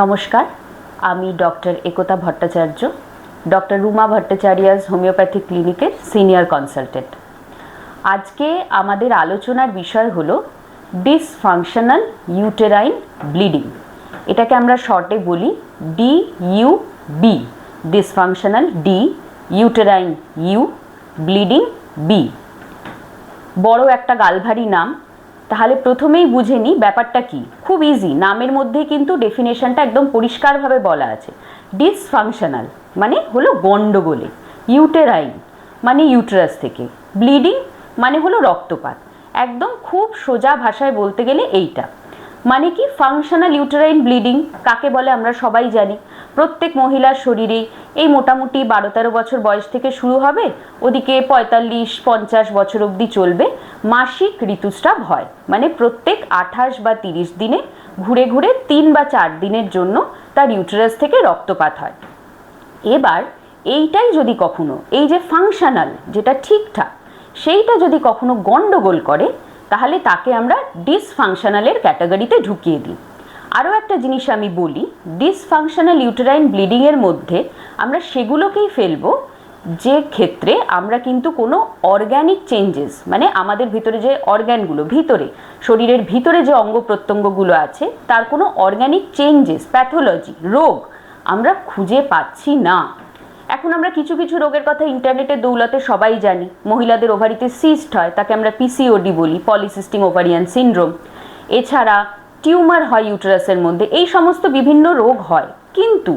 নমস্কার, আমি doctor Ekta Bhattacharya, doctor Ruma Bhattacharya's homeopathy ক্লিনিকের সিনিয়র কনসালটেন্ট। আজকে আমাদের আলোচনার বিষয় হলো ডিসফাংশনাল ইউটেরাইন ব্লিডিং। এটাকে আমরা শর্টে বলি D U B, dysfunctional D uterine U bleeding B. বড় একটা গালভারি নাম তাহলে প্রথমেই বুঝে নিই ব্যাপারটা কি। খুব ইজি নামের মধ্যে কিন্তু ডেফিনেশনটা একদম পরিষ্কারভাবে বলা আছে। ডিসফাংশনাল মানে হলো গন্ডগোলে ইউটেরাইন মানে ইউটেরাস থেকে ব্লিডিং মানে হলো রক্তপাত। একদম খুব সোজা ভাষায় বলতে গেলে এইটা। মানে কি? ফাংশনাল ইউটেরাইন ব্লিডিং কাকে বলে আমরা সবাই জানি। প্রত্যেক মহিলার শরীরেই এই মোটামুটি বারো তেরো বছর বয়স থেকে শুরু হবে, ওদিকে পঁয়তাল্লিশ, পঞ্চাশ বছর অবধি চলবে। মাসিক ঋতুস্রাব হয় মানে প্রত্যেক আঠাশ বা তিরিশ দিনে ঘুরে ঘুরে তিন বা চার দিনের জন্য তার ইউটেরাস থেকে রক্তপাত হয়। এবার এইটাই যদি কখনো, এই যে ফাংশনাল যেটা ঠিকঠাক, সেইটা যদি কখনো গন্ডগোল করে তাহলে তাকে আমরা ডিসফাংশনালের ক্যাটাগরিতে ঢুকিয়ে দিই। আরও একটা জিনিস আমি বলি ডিসফাংশনাল ইউটেরাইন ব্লিডিংয়ের মধ্যে আমরা সেগুলোকেই ফেলব, যে ক্ষেত্রে আমরা কিন্তু কোনো অর্গ্যানিক চেঞ্জেস মানে আমাদের ভিতরে যে অর্গ্যানগুলো ভিতরে, শরীরের ভিতরে যে অঙ্গ প্রত্যঙ্গগুলো আছে, তার কোনো অর্গ্যানিক চেঞ্জেস প্যাথোলজি রোগ আমরা খুঁজে পাচ্ছি না। এখন আমরা কিছু কিছু রোগের কথা ইন্টারনেটের দৌলতে সবাই জানি। মহিলাদের ওভারিতে সিস্ট হয়, তাকে আমরা পিসিওডি বলি পলিসিস্টিং ওভারিয়ান সিন্ড্রোম এছাড়া টিউমার হয় ইউটেরাসের মধ্যে, এই সমস্ত বিভিন্ন রোগ হয়। কিন্তু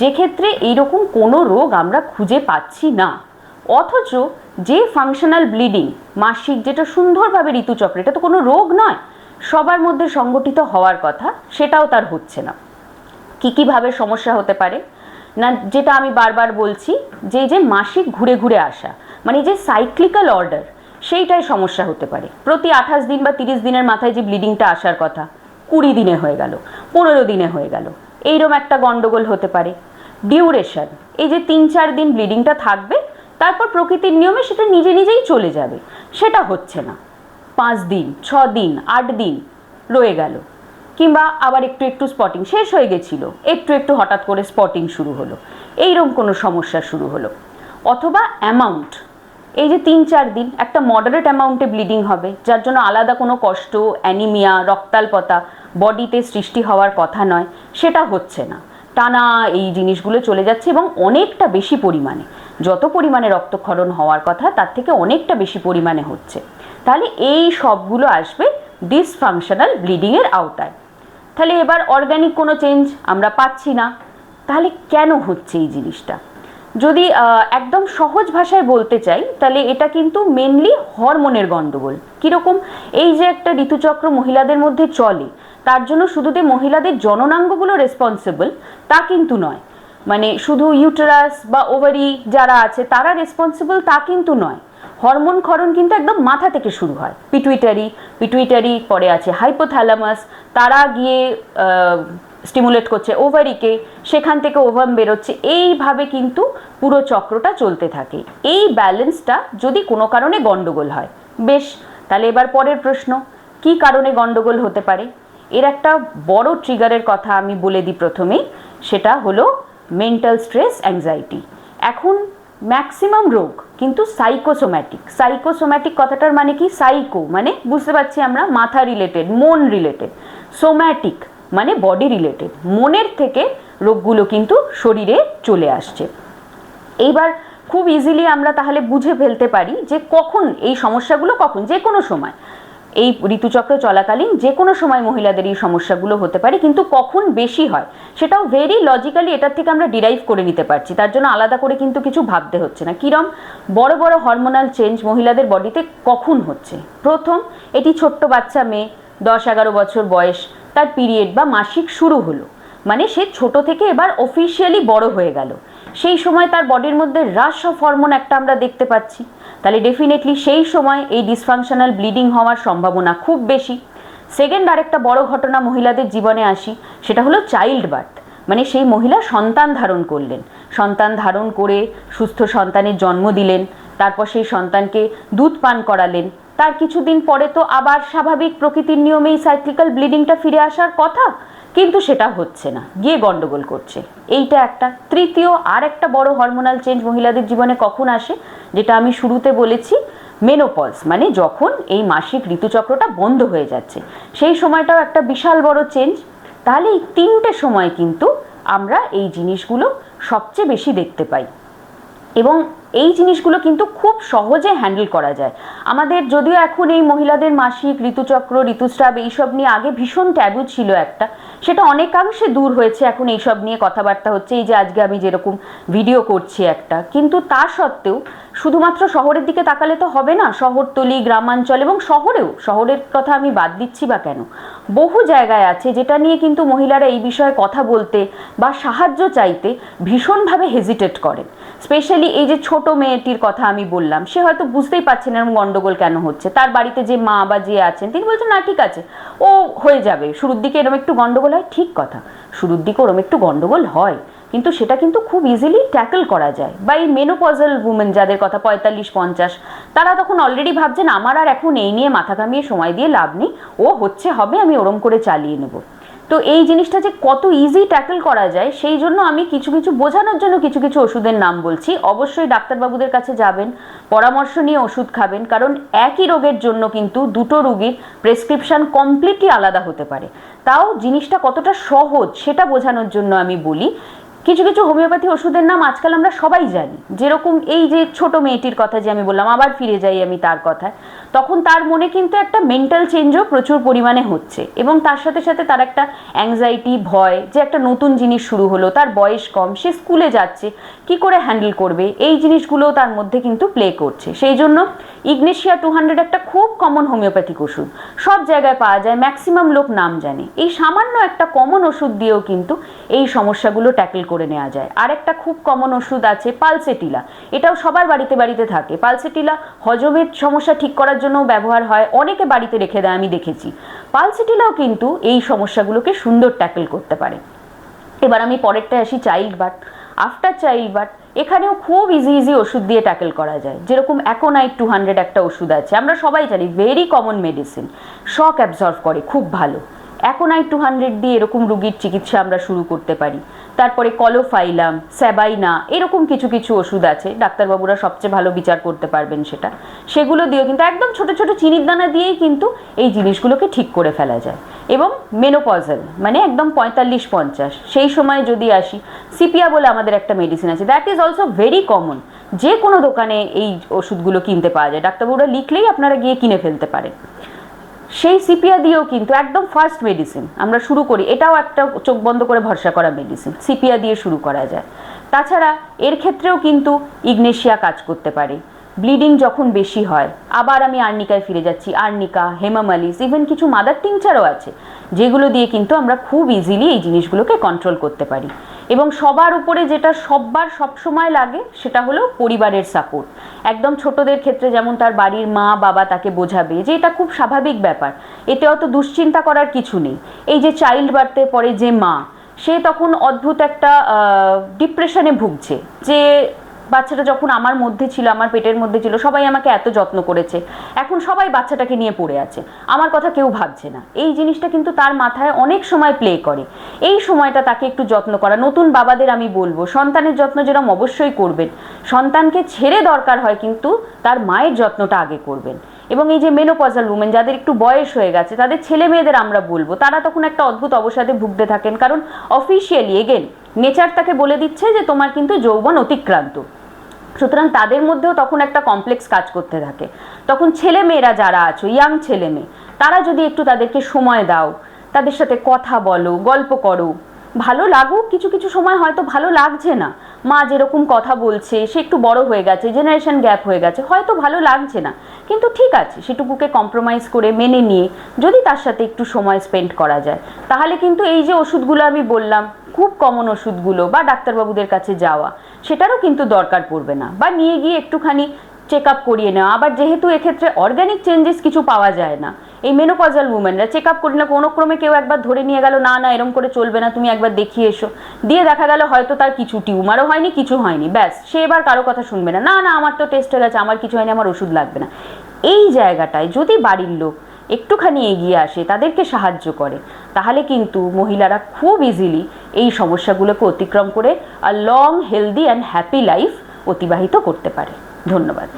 যে ক্ষেত্রে এইরকম কোনো রোগ আমরা খুঁজে পাচ্ছি না। অথচ যে ফাংশনাল ব্লিডিং মাসিক যেটা সুন্দরভাবে ঋতুচক্র, এটা তো কোনো রোগ নয়, সবার মধ্যে সংগঠিত হওয়ার কথা, সেটাও তার হচ্ছে না। কী কীভাবে সমস্যা হতে পারে? না, যেটা আমি বারবার বলছি, যে যে মাসিক ঘুরে ঘুরে আসা মানে যে সাইক্লিক্যাল অর্ডার সেইটাই সমস্যা হতে পারে। প্রতি আঠাশ দিন বা তিরিশ দিনের মাথায় যে ব্লিডিংটা আসার কথা, কুড়ি দিনে হয়ে গেল, পনেরো দিনে হয়ে গেল এইরকম একটা গণ্ডগোল হতে পারে। ডিউরেশন এই যে তিন চার দিন ব্লিডিংটা থাকবে, তারপর প্রকৃতির নিয়মে সেটা নিজে নিজেই চলে যাবে। সেটা হচ্ছে না। পাঁচ দিন, ছ দিন, আট দিন রয়ে গেল। কিংবা আবার একটু একটু স্পটিং শেষ হয়ে গেছিল। একটু একটু হঠাৎ করে স্পটিং শুরু হলো। এইরকম কোনো সমস্যা শুরু হলো। অথবা অ্যামাউন্ট এই যে তিন চার দিন, একটা মডারেট অ্যামাউন্টে ব্লিডিং হবে, যার জন্য আলাদা কোনো কষ্ট অ্যানিমিয়া রক্তাল্পতা বডিতে সৃষ্টি হওয়ার কথা নয়, সেটা হচ্ছে না। টানা এই জিনিসগুলো চলে যাচ্ছে এবং অনেকটা বেশি পরিমাণে। যত পরিমাণে রক্তক্ষরণ হওয়ার কথা, তার থেকে অনেকটা বেশি পরিমাণে হচ্ছে। তাহলে এই সবগুলো আসবে ডিসফাংশনাল ব্লিডিংয়ের আওতায়। তাহলে এবার অর্গ্যানিক কোনো চেঞ্জ আমরা পাচ্ছি না। তাহলে কেন হচ্ছে এই জিনিসটা? যদি একদম সহজ ভাষায় বলতে চাই, তাহলে এটা কিন্তু মেনলি হরমোনের গণ্ডগোল কীরকম? এই যে একটা ঋতুচক্র মহিলাদের মধ্যে চলে, তার জন্য শুধু যে মহিলাদের জননাঙ্গগুলো রেসপন্সিবল তা কিন্তু নয়। মানে শুধু ইউটেরাস বা ওভারি যারা আছে, তারা রেসপন্সিবল তা কিন্তু নয়। হরমোন ক্ষরণ কিন্তু একদম মাথা থেকে শুরু হয়। পিটুইটারি পিটুইটারি পরে আছে হাইপোথ্যালামাস তারা গিয়ে স্টিমুলেট করছে ওভারিকে সেখান থেকে ওভাম বেরোচ্ছে। এইভাবে কিন্তু পুরো চক্রটা চলতে থাকে। এই ব্যালেন্সটা যদি কোনো কারণে গন্ডগোল হয়, বেশ, তাহলে এবার পরের প্রশ্ন, কি কারণে গন্ডগোল হতে পারে? এর একটা বড় ট্রিগারের কথা আমি বলে দিই প্রথমেই সেটা হলো মেন্টাল স্ট্রেস অ্যাংজাইটি এখন ম্যাক্সিমাম রোগ কিন্তু সাইকোসোম্যাটিক সাইকোসোম্যাটিক কথাটার মানে কি? সাইকো মানে বুঝতে পারছি আমরা, মাথা রিলেটেড মন রিলেটেড সোম্যাটিক মানে বডি রিলেটেড মনের থেকে রোগগুলো কিন্তু শরীরে চলে আসছে। এইবার খুব ইজিলি আমরা তাহলে বুঝে ফেলতে পারি যে কখন এই সমস্যাগুলো কখন, যে কোনো সময়। এই ঋতুচক্র চলাকালীন যে কোনো সময় মহিলাদের এই সমস্যাগুলো হতে পারে, কিন্তু কখন বেশি হয় সেটাও ভেরি লজিক্যালি এটার থেকে আমরা ডিরাইভ করে নিতে পারছি। তার জন্য আলাদা করে কিন্তু কিছু ভাবতে হচ্ছে না। কিরম বড় বড় হরমোনাল চেঞ্জ মহিলাদের বডিতে কখন হচ্ছে? প্রথম, এটি ছোট্ট বাচ্চা মেয়ে, দশ এগারো বছর বয়স, তার পিরিয়ড বা মাসিক শুরু হলো। মানে সে ছোট থেকে এবার অফিসিয়ালি বড় হয়ে গেল। সেই সময় তার বডির মধ্যে হ্রাস অফ হরমোন একটা আমরা দেখতে পাচ্ছি। তাহলে ডেফিনেটলি সেই সময় এই ডিসফাংশনাল ব্লিডিং হওয়ার সম্ভাবনা খুব বেশি। সেকেন্ড আরেকটা বড় ঘটনা মহিলাদের জীবনে আসি, সেটা হলো চাইল্ড বার্থ মানে সেই মহিলা সন্তান ধারণ করলেন। সন্তান ধারণ করে সুস্থ সন্তানের জন্ম দিলেন, তারপর সেই সন্তানকে দুধ পান করালেন। তার কিছুদিন পরে তো আবার স্বাভাবিক প্রকৃতির নিয়মেই সাইক্লিক্যাল ব্লিডিংটা ফিরে আসার কথা। কিন্তু সেটা হচ্ছে না। গিয়ে গন্ডগোল করছে। এইটা একটা। তৃতীয় আর একটা বড় হরমোনাল চেঞ্জ মহিলাদের জীবনে কখন আসে? যেটা আমি শুরুতে বলেছি মেনোপজ মানে যখন এই মাসিক ঋতুচক্রটা বন্ধ হয়ে যাচ্ছে। সেই সময়টাও একটা বিশাল বড় চেঞ্জ তাহলে এই তিনটে সময় কিন্তু আমরা এই জিনিসগুলো সবচেয়ে বেশি দেখতে পাই। এবং এই জিনিসগুলো কিন্তু খুব সহজে হ্যান্ডেল করা যায়। আমাদের যদিও এখন এই মহিলাদের মাসিক ঋতুচক্র, ঋতুস্রাব এইসব নিয়ে আগে ভীষণ ট্যাবু ছিল একটা। সেটা অনেকাংশে দূর হয়েছে। এখন এইসব নিয়ে কথাবার্তা হচ্ছে, এই যে আজকে আমি যেরকম ভিডিও করছি একটা। কিন্তু তা সত্ত্বেও শুধুমাত্র শহরের দিকে তাকালে তো হবে না, শহরতলি, গ্রামাঞ্চল এবং শহরেও। শহরের কথা আমি বাদ দিচ্ছি বা কেন? বহু জায়গায় আছে যেটা নিয়ে কিন্তু মহিলারা এই বিষয়ে কথা বলতে বা সাহায্য চাইতে ভীষণভাবে হেজিটেট করেন স্পেশালি এই যে ছোট মেয়েটির কথা আমি বললাম, সে হয়তো বুঝতেই পারছে না এরকম গন্ডগোল কেন হচ্ছে। তার বাড়িতে যে মা বা যে আছেন, তিনি বলছেন, না, ঠিক আছে, ও হয়ে যাবে। শুরুর দিকে এরকম একটু গন্ডগোল হয় ঠিক কথা। শুরুর দিকে ওরম একটু গন্ডগোল হয়, কিন্তু সেটা কিন্তু খুব ইজিলি ট্যাকল করা যায়। বা এই মেনোপজাল উমেন যাদের কথা পঁয়তাল্লিশ, পঞ্চাশ, তারা তখন অলরেডি ভাবছেন, আমার আর এখন এই নিয়ে মাথা ঘামিয়ে সময় দিয়ে লাভ নেই। ও হচ্ছে হবে, আমি ওরম করে চালিয়ে নেব। তো এই জিনিসটা যে কত ইজি ট্যাকল করা যায়, সেই জন্য আমি কিছু কিছু বোঝানোর জন্য কিছু কিছু ওষুধের নাম বলছি। অবশ্যই ডাক্তারবাবুদের কাছে যাবেন, পরামর্শ নিয়ে ওষুধ খাবেন, কারণ একই রোগের জন্য কিন্তু দুটো রুগীর প্রেসক্রিপশন কমপ্লিটলি আলাদা হতে পারে। তাও জিনিসটা কতটা সহজ সেটা বোঝানোর জন্য আমি বলি, কিছু কিছু হোমিওপ্যাথি ওষুধের নাম আজকাল আমরা সবাই জানি। যেরকম এই যে ছোট মেয়েটির কথা যে আমি বললাম, আবার ফিরে যাই আমি তার কথায়। তখন তার মনে কিন্তু একটা মেন্টাল চেঞ্জও প্রচুর পরিমাণে হচ্ছে। এবং তার সাথে সাথে তার একটা অ্যাংজাইটি ভয়, যে একটা নতুন জিনিস শুরু হলো, তার বয়স কম, সে স্কুলে যাচ্ছে, কি করে হ্যান্ডেল করবে? এই জিনিসগুলোও তার মধ্যে কিন্তু প্লে করছে। সেই জন্য ইগনেশিয়া টু হান্ড্রেড একটা খুব কমন হোমিওপ্যাথিক ওষুধ। সব জায়গায় পাওয়া যায় ম্যাক্সিমাম লোক নাম জানে। এই সামান্য একটা কমন ওষুধ দিয়েও কিন্তু এই সমস্যাগুলো ট্যাকেল করে নেওয়া যায়। আর একটা খুব কমন ওষুধ আছে পালসেটিলা। এটাও সবার বাড়িতে বাড়িতে থাকে। পালসেটিলা হজমের সমস্যা ঠিক করার জন্য ব্যবহার হয়, অনেকে বাড়িতে রেখে দেয়, আমি দেখেছি। পালসিটিলাও কিন্তু এই সমস্যাগুলোকে সুন্দর ট্যাকেল করতে পারে। এবার আমি পরেরটায় আসি child birth after child birth এখানেও খুব ইজি ইজি ওষুধ দিয়ে ট্যাকেল করা যায়। যেরকম অ্যাকোনাইট টু হান্ড্রেড একটা ওষুধ আছে। আমরা সবাই জানি very common medicine shock absorb করে, খুব ভালো। অ্যাকোনাইট টু হান্ড্রেড দিয়ে এরকম রুগীর চিকিৎসা আমরা শুরু করতে পারি। তারপরে কলোফাইলাম, স্যাবাইনা, এরকম কিছু কিছু ওষুধ আছে, ডাক্তারবাবুরা সবচেয়ে ভালো বিচার করতে পারবেন সেটা। সেগুলো দিয়েও কিন্তু একদম ছোট ছোট চিনির দানা দিয়েই কিন্তু এই জিনিসগুলোকে ঠিক করে ফেলা যায়। এবং মেনোপজল মানে একদম পঁয়তাল্লিশ পঞ্চাশ, সেই সময় যদি আসি, সিপিয়া বলে আমাদের একটা মেডিসিন আছে that is also very common যে কোনো দোকানে এই ওষুধগুলো কিনতে পাওয়া যায়, ডাক্তারবাবুরা লিখলেই আপনারা গিয়ে কিনে ফেলতে পারেন। সেই সিপিয়া দিয়েও কিন্তু একদম ফার্স্ট মেডিসিন আমরা শুরু করি, এটাও একটা চোখ বন্ধ করে ভরসা করা মেডিসিন সিপিয়া দিয়ে শুরু করা যায়। তাছাড়া এর ক্ষেত্রেও কিন্তু ইগনেশিয়া কাজ করতে পারে। ব্লিডিং যখন বেশি হয়, আবার আমি আর্নিকায় ফিরে যাচ্ছি, আর্নিকা, হেমামালিস ইভেন কিছু মাদার টিংচারও আছে, যেগুলো দিয়ে কিন্তু আমরা খুব ইজিলি এই জিনিসগুলোকে কন্ট্রোল করতে পারি। এবং সবার উপরে যেটা সববার সবসময় লাগে, সেটা হলো পরিবারের সাপোর্ট একদম ছোটদের ক্ষেত্রে যেমন তার বাড়ির মা, বাবা তাকে বোঝাবে যে এটা খুব স্বাভাবিক ব্যাপার। এতে অত দুশ্চিন্তা করার কিছু নেই। এই যে চাইল্ড বার্থে পরে যে মা, সে তখন অদ্ভুত একটা ডিপ্রেশনে ভুগছে। যে বাচ্চাটা যখন আমার মধ্যে ছিল, আমার পেটের মধ্যে ছিল, সবাই আমাকে এত যত্ন করেছে। এখন সবাই বাচ্চাটাকে নিয়ে পড়ে আছে। আমার কথা কেউ ভাবছে না। এই জিনিসটা কিন্তু তার মাথায় অনেক সময় প্লে করে। এই সময়টা তাকে একটু যত্ন করা। নতুন বাবাদের আমি বলব, সন্তানের যত্ন যেরকম অবশ্যই করবেন। সন্তানকে ছেড়ে দরকার হয় কিন্তু তার মায়ের যত্নটা আগে করবেন। এবং এই যে মেনোপজাল উমেন যাদের একটু বয়স হয়ে গেছে, তাদের ছেলে মেয়েদের আমরা বলব, তারা তখন একটা অদ্ভুত অবসাদে ভুগতে থাকেন। কারণ অফিসিয়ালি এগেন নেচার তাকে বলে দিচ্ছে যে তোমার কিন্তু যৌবন অতিক্রান্ত। সুতরাং তাদের মধ্যেও তখন একটা কমপ্লেক্স কাজ করতে থাকে। তখন ছেলে মেয়েরা যারা আছো ইয়াং ছেলে মেয়ে, তারা যদি একটু তাদেরকে সময় দাও, তাদের সাথে কথা বলো, গল্প করো ভালো লাগুক, কিছু কিছু সময় হয়তো ভালো লাগছে না। মা যেরকম কথা বলছে, সে একটু বড় হয়ে গেছে জেনারেশন গ্যাপ হয়ে গেছে, হয়তো ভালো লাগছে না। কিন্তু ঠিক আছে, সেটুকুকে কম্প্রোমাইজ করে মেনে নিয়ে যদি তার সাথে একটু সময় স্পেন্ড করা যায়। তাহলে কিন্তু এই যে ওষুধগুলো আমি বললাম, খুব কমন ওষুধগুলো বা ডাক্তারবাবুদের কাছে যাওয়া, সেটারও কিন্তু দরকার পড়বে না। বা নিয়ে গিয়ে একটুখানি চেক আপ করিয়ে নেওয়া। আবার যেহেতু এক্ষেত্রে অর্গ্যানিক চেঞ্জেস কিছু পাওয়া যায় না এই মেনোপজাল উমেনরা চেক আপ করি না কোনো ক্রমে কেউ একবার ধরে নিয়ে গেল, না না, এরম করে চলবে না, তুমি একবার দেখিয়ে এসো। দিয়ে দেখা গেল হয়তো তার কিছু টিউমারও হয়নি, কিছু হয়নি, ব্যাস, সে এবার কারও কথা শুনবে না। না না, আমার তো টেস্ট হয়ে গেছে, আমার কিছু হয়নি, আমার ওষুধ লাগবে না। এই জায়গাটায় যদি বাড়ির লোক একটুখানি এগিয়ে আসে, তাদেরকে সাহায্য করে, তাহলে কিন্তু মহিলারা খুব ইজিলি এই সমস্যাগুলোকে অতিক্রম করে a long healthy and happy life অতিবাহিত করতে পারে। ধন্যবাদ।